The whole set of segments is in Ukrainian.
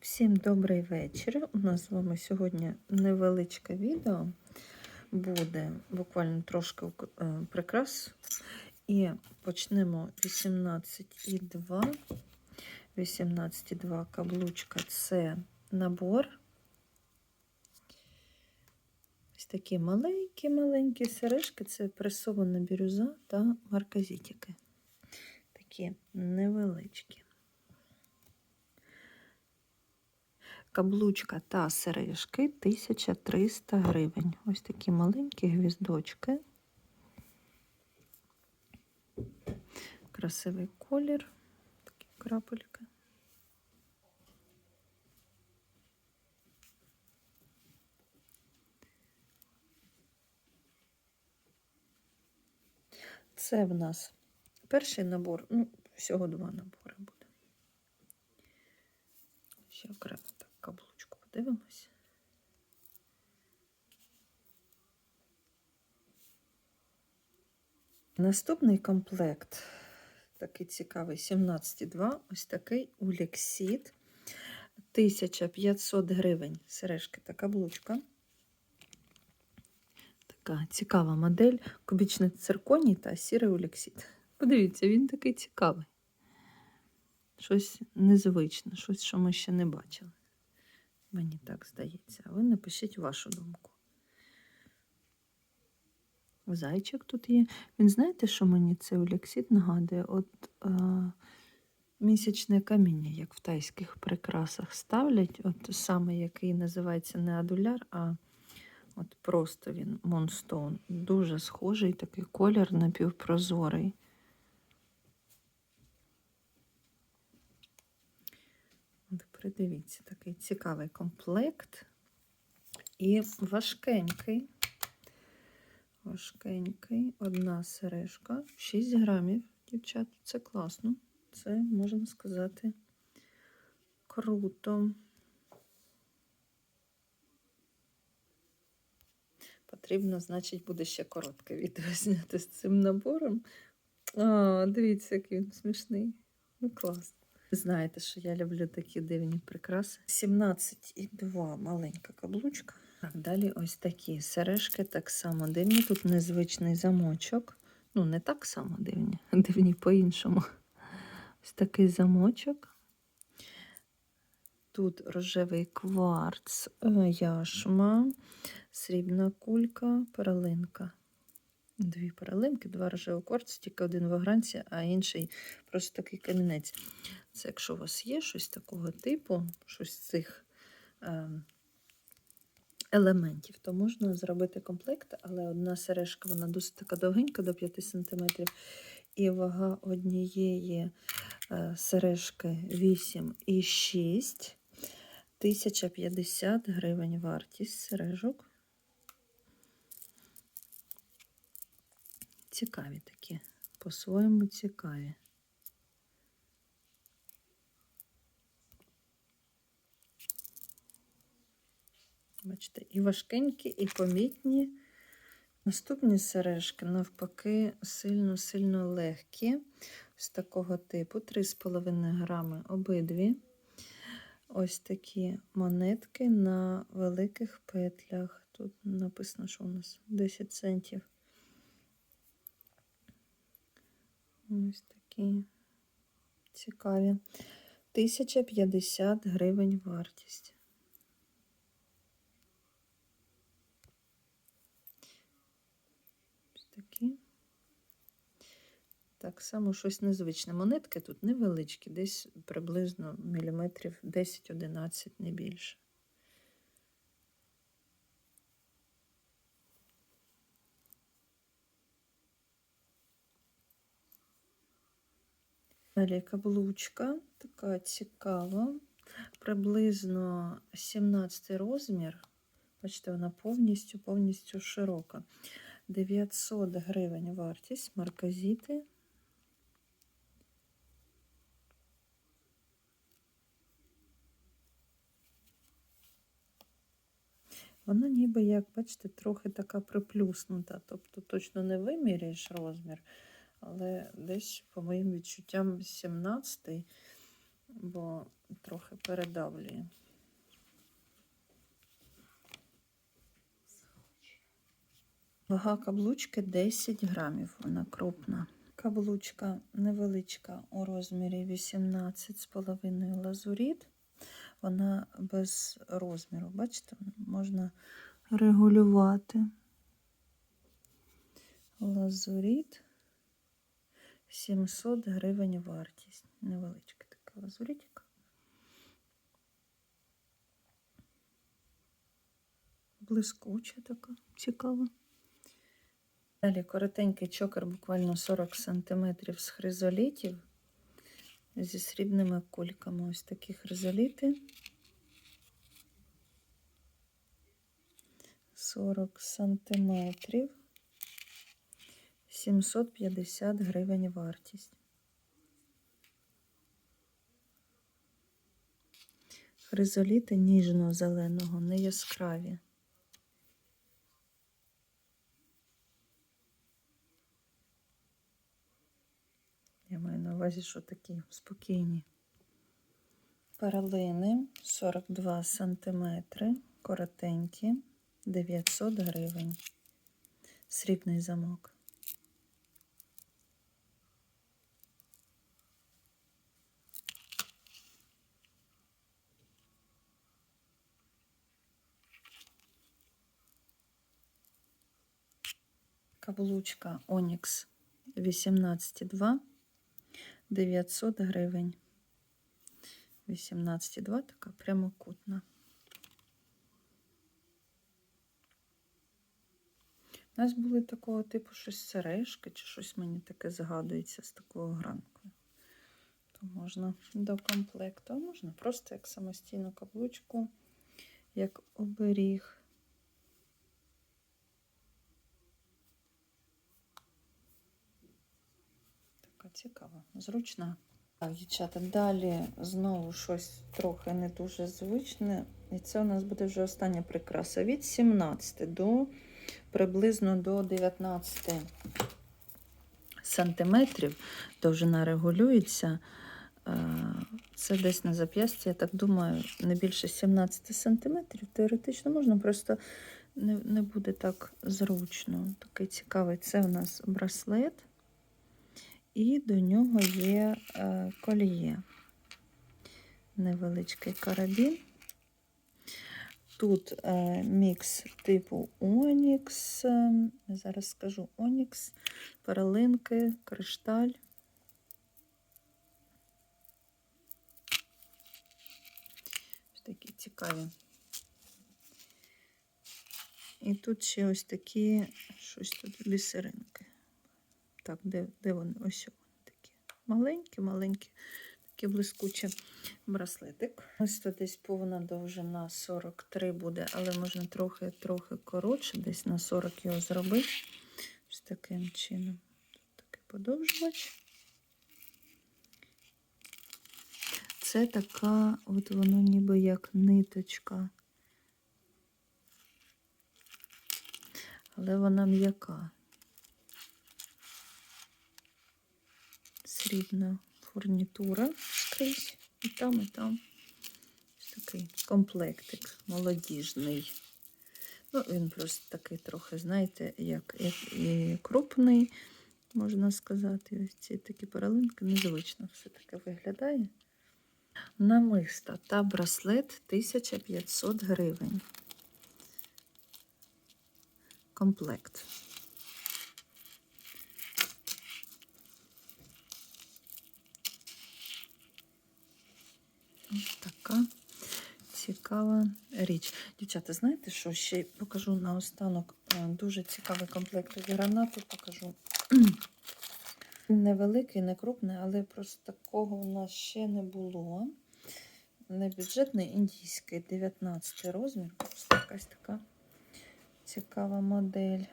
Всім добрий вечір. У нас з вами сьогодні невеличке відео буде, буквально трошки е, прикрас. І почнемо 18,2. 18,2 каблучка це набор. Ось такі маленькі-маленькі сережки це пресована бірюза та марказітики. Такі невеличкі. Каблучка та сережки 1300 гривень. Ось такі маленькі гвіздочки. Красивий колір, такі крапельки. Це в нас перший набор, ну, всього два набори буде. Ще окремо подивимось. Наступний комплект, такий цікавий, 17,2, ось такий Улексіт. 1500 гривень сережки та каблучка. Така цікава модель, кубічний цирконій та сірий Улексіт. Подивіться, він такий цікавий. Щось незвичне, щось, що ми ще не бачили. Мені так здається. А ви напишіть вашу думку. Зайчик тут є. Він знаєте, що мені цей олексіт нагадує? От е, місячне каміння, як в тайських прикрасах ставлять, от саме який називається не адуляр, а от просто він Монстоун. Дуже схожий такий колір напівпрозорий. От Придивіться, такий цікавий комплект. І важкенький. Важкенький, одна сережка, 6 грамів, дівчат. Це класно. Це, можна сказати, круто. Потрібно, значить, буде ще коротке відео зняти з цим набором. А, дивіться, який він смішний. Ну, класно. Знаєте, що я люблю такі дивні прикраси. 17,2 маленька каблучка. Так, далі ось такі сережки так само дивні. Тут незвичний замочок. Ну, не так само дивні, дивні по-іншому. Ось такий замочок. Тут рожевий кварц, е, яшма, срібна кулька, пералинка. Дві пералинки, два рожеві кварц, тільки один в огранці, а інший просто такий камінець. Це якщо у вас є щось такого типу, щось з цих е, елементів, то можна зробити комплект, але одна сережка вона досить така довгенька, до 5 см, і вага однієї е, сережки 8,6, 1050 гривень вартість сережок. Цікаві такі, по-своєму цікаві. Бачите, і важкенькі, і помітні. Наступні сережки, навпаки, сильно-сильно легкі, з такого типу 3,5 грами обидві. Ось такі монетки на великих петлях. Тут написано, що у нас 10 центів. Ось такі цікаві. 1050 гривень вартість. такі. Так само щось незвичне. Монетки тут невеличкі, десь приблизно міліметрів 10-11, не більше. Далі каблучка, така цікава, приблизно 17 розмір. Бачите, вона повністю повністю широка. 900 гривень вартість марказіти. Вона ніби, як, бачите, трохи така приплюснута. Тобто точно не виміряєш розмір, але десь, по моїм відчуттям, 17-й, бо трохи передавлює. Вага каблучки 10 грамів, вона крупна. Каблучка невеличка у розмірі 18,5 лазуріт. Вона без розміру. Бачите, можна регулювати. Лазуріт 700 гривень вартість. Невеличка така лазурітика. Блискуча така, цікава. Далі коротенький чокер, буквально 40 см з хризолітів зі срібними кульками. Ось такі хризоліти. 40 сантиметрів. 750 гривень вартість. Хризоліти ніжно-зеленого, не яскраві. Я маю на увазі, що такі спокійні. Паралини 42 сантиметри, коротенькі, 900 гривень. Срібний замок. Каблучка Onyx 18,2 900 гривень. 18,2 така прямокутна. У нас були такого типу щось сережки, чи щось мені таке згадується з такою гранкою. То можна до комплекту, а можна просто як самостійну каблучку, як оберіг. Така цікава, зручна. Так, дівчата, далі знову щось трохи не дуже звичне. І це у нас буде вже остання прикраса. Від 17 до приблизно до 19 сантиметрів довжина регулюється. Е, Це десь на зап'ясті, я так думаю, не більше 17 сантиметрів. Теоретично можна, просто не, не буде так зручно. Такий цікавий. Це у нас браслет. І до нього є е, коліє. Невеличкий карабін. Тут е, мікс типу Онікс. е, Зараз скажу Онікс, перелинки, кришталь. Ось такі цікаві. І тут ще ось такі щось тут бісеринки. Так, де, де вони? Ось вони такі. Маленькі, маленькі, такі блискучі браслетик. Ось тут десь повна довжина 43 буде, але можна трохи-трохи коротше, десь на 40 його зробити. Ось таким чином. Тут такий подовжувач. Це така, от воно ніби як ниточка. Але вона м'яка. Срібна фурнітура скрізь. І там, і там. Ось такий комплектик молодіжний. Ну, він просто такий трохи, знаєте, як, як і крупний, можна сказати. Ось ці такі паралинки незвично все таке виглядає. Намиста та браслет 1500 гривень. Комплект. Ось така цікава річ. Дівчата, знаєте, що ще покажу наостанок е, дуже цікавий комплект гранату покажу. Невеликий, не крупний, але просто такого у нас ще не було. Не бюджетний, індійський, 19 розмір. Просто якась така цікава модель.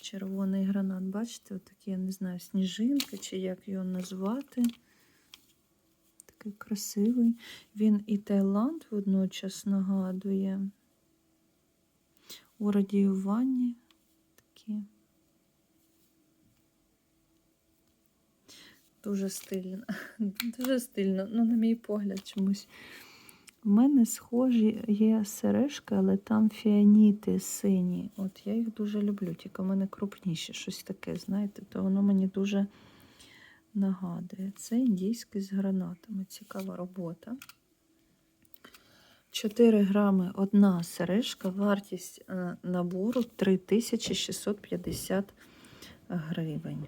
Червоний гранат, бачите, отакі, я не знаю, сніжинки, чи як його назвати. Такий красивий. Він і Таїланд водночас нагадує. У радіюванні такі. Дуже стильно. Дуже стильно. Ну, на мій погляд, чомусь. У мене схожі є сережки, але там фіаніти сині. От я їх дуже люблю, тільки в мене крупніші, щось таке, знаєте, то воно мені дуже нагадує. Це індійський з гранатами. Цікава робота. 4 грами одна сережка, вартість е, набору 3650 гривень.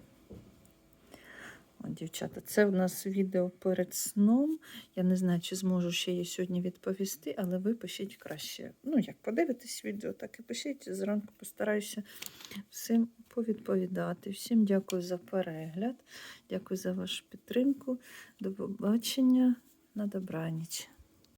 От, дівчата, це у нас відео перед сном. Я не знаю, чи зможу ще її сьогодні відповісти, але ви пишіть краще. Ну, як подивитесь відео, так і пишіть. Зранку постараюся всім повідповідати. Всім дякую за перегляд, дякую за вашу підтримку. До побачення на добраніч.